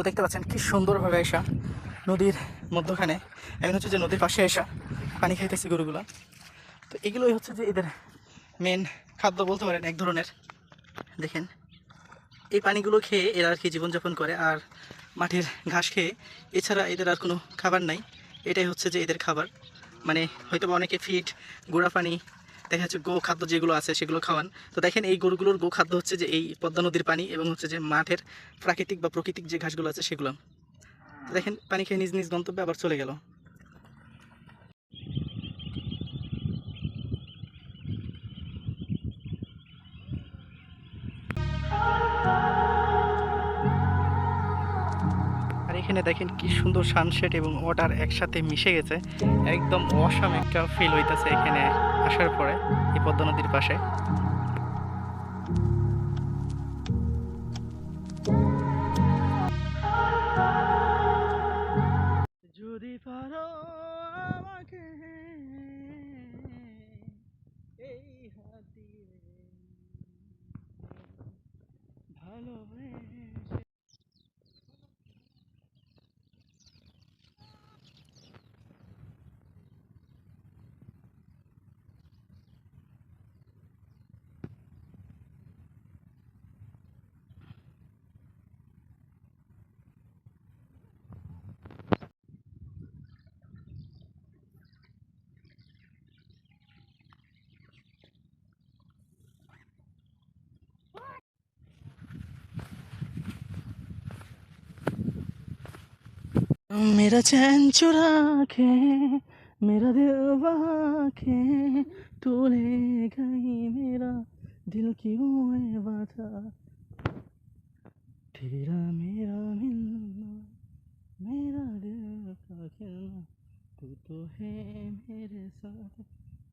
তো দেখতে পাচ্ছেন কি সুন্দরভাবে এসা নদীর মধ্যখানে। এখন হচ্ছে যে নদীর পাশে এসা পানি খাইতেছে গরুগুলো। তো এগুলোই হচ্ছে যে এদের মেন খাদ্য বলতে পারেন এক ধরনের। দেখেন, এই পানিগুলো খেয়ে এরা আর কি জীবনযাপন করে। আর মাঠের ঘাস খেয়ে এছাড়া এদের আর কোনো খাবার নাই। এটাই হচ্ছে যে এদের খাবার। মানে হয়তো অনেকে ফিট গুঁড়া পানি দেখা যাচ্ছে গো খাদ্য যেগুলো আছে সেগুলো খাওয়ান। তো দেখেন এই গরুগুলোর গো খাদ্য হচ্ছে যে এই পদ্মা নদীর পানি এবং হচ্ছে যে মাঠের প্রাকৃতিক বা প্রকৃতিক যে ঘাসগুলো আছে সেগুলো। তো দেখেন পানি খেয়ে নিজ নিজ গন্তব্যে আবার চলে গেল। এখানে দেখেন কি সুন্দর সানসেট এবং ওয়াটার একসাথে মিশে গেছে। একদম অসাম একটা ফিল হইতেছে এখানে। আসার পরে এই পদ্মা নদীর পাশে। যদি পারো আমাকে এই হাত দিয়ে ভালোবেসে मेरा चैन चुरा के, मेरा दिल बहा के तू ले गई मेरा दिल क्यों है बाधा? तेरा मेरा मिलना, मेरा दिल का खेलना तू तो है मेरे साथ,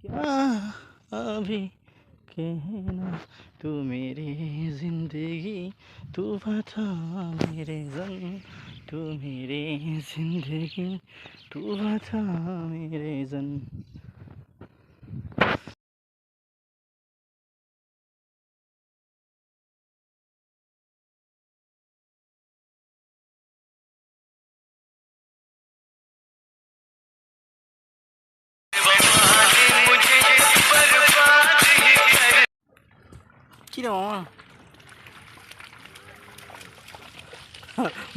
क्या मेरे जन तू मेरी जिंदगी तू बता मेरे जन কি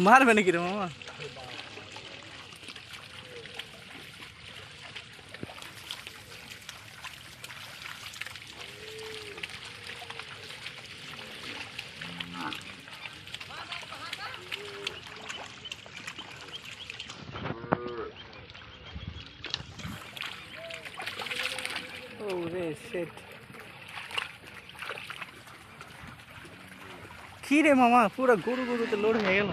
মারবে নাকি রে মামা Oh, রে shit. কি রে মামা? পুরো গরু গরুতে লোড হয়ে গেল।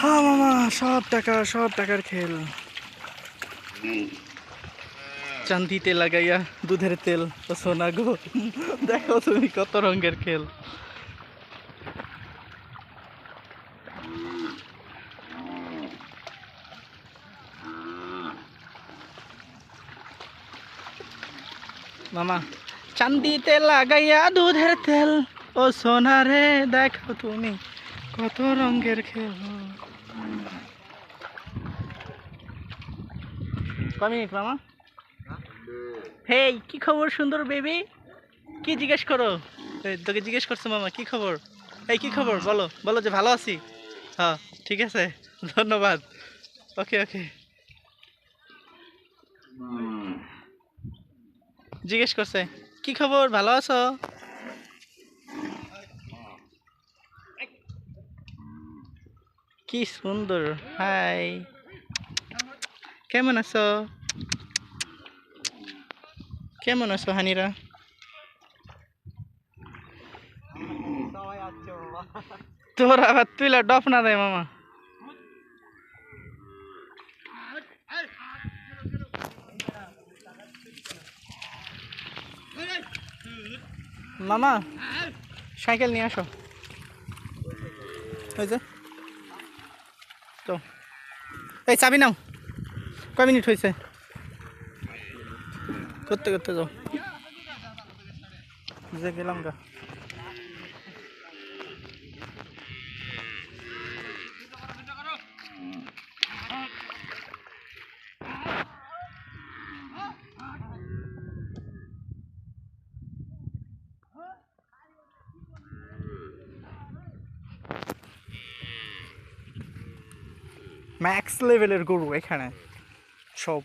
হ্যাঁ মামা সব টাকা সব টাকার খেল। চান্দিতে লাগাইয়া দুধের তেল সোনা গো। দেখো তুমি কত রঙের খেল। মামা। চান্দিতে লাগাইয়া দুধের তেল। ও সোনা রে দেখো তুমি কত রঙের খেল। মিনিট, মামা? হেই, কি খবর সুন্দর বেবি? কি জিজ্ঞেস করো? তোকে জিজ্ঞেস করছ মামা, কি খবর? এই, কি খবর? বলো বলো যে ভালো আছি? হ্যাঁ ঠিক আছে, ধন্যবাদ। ওকে ওকে। জিজ্ঞেস করছে, কি খবর? ভালো আছো? কি সুন্দর, হাই। কেমন আছো? কেমন আছো, হানিরা? তোর আবার তুইলা ডফ না দেয় মামা। মামা, সাইকেল নিয়ে আসো। হয়েছে তো, এই চাবি নাও। কয় মিনিট হয়েছে করতে করতে যাও। যে গেলাম গা। ম্যাক্স লেভেলের গরু এখানে। সব।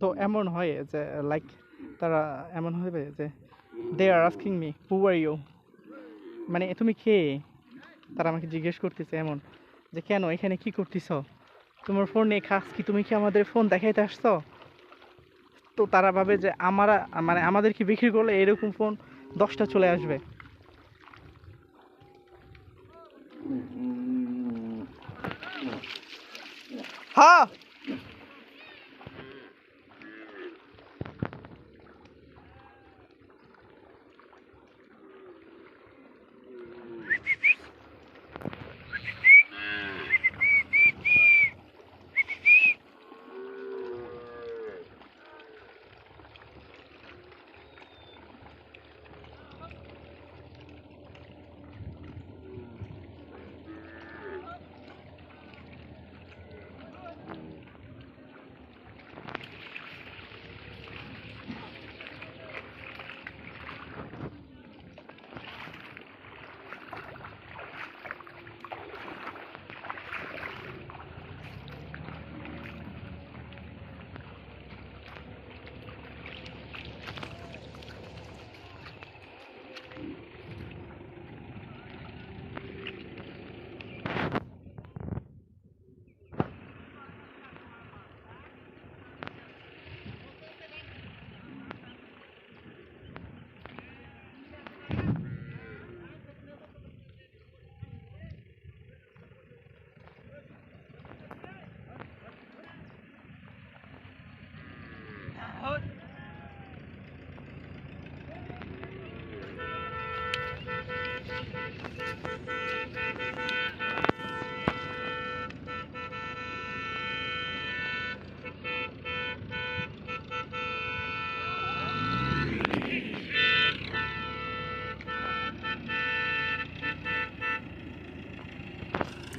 তো এমন হয় যে লাইক তারা এমন হবে যে they are asking me who are you মানে তুমি কে? তারা আমাকে জিজ্ঞেস করতেছে এমন, যে কেন, এখানে কি করতেছ? তোমার ফোন ফোনে খাস কি? তুমি কি আমাদের ফোন দেখাইতে আসছো? তো তারা ভাবে যে, আমারা মানে আমাদের কি বিক্রি করলে এরকম ফোন দশটা চলে আসবে? হ্যাঁ!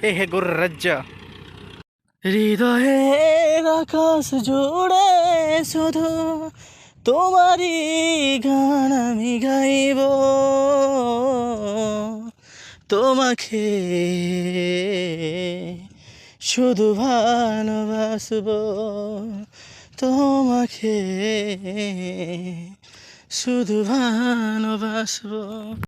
এ হে গোর রাজ্জা হৃদয়ের আকাশ জুড়ে শুধু তোমারই গান আমি গাইব। তোমাকে শুধু ভালোবাসব। তোমাকে শুধু ভালোবাসব।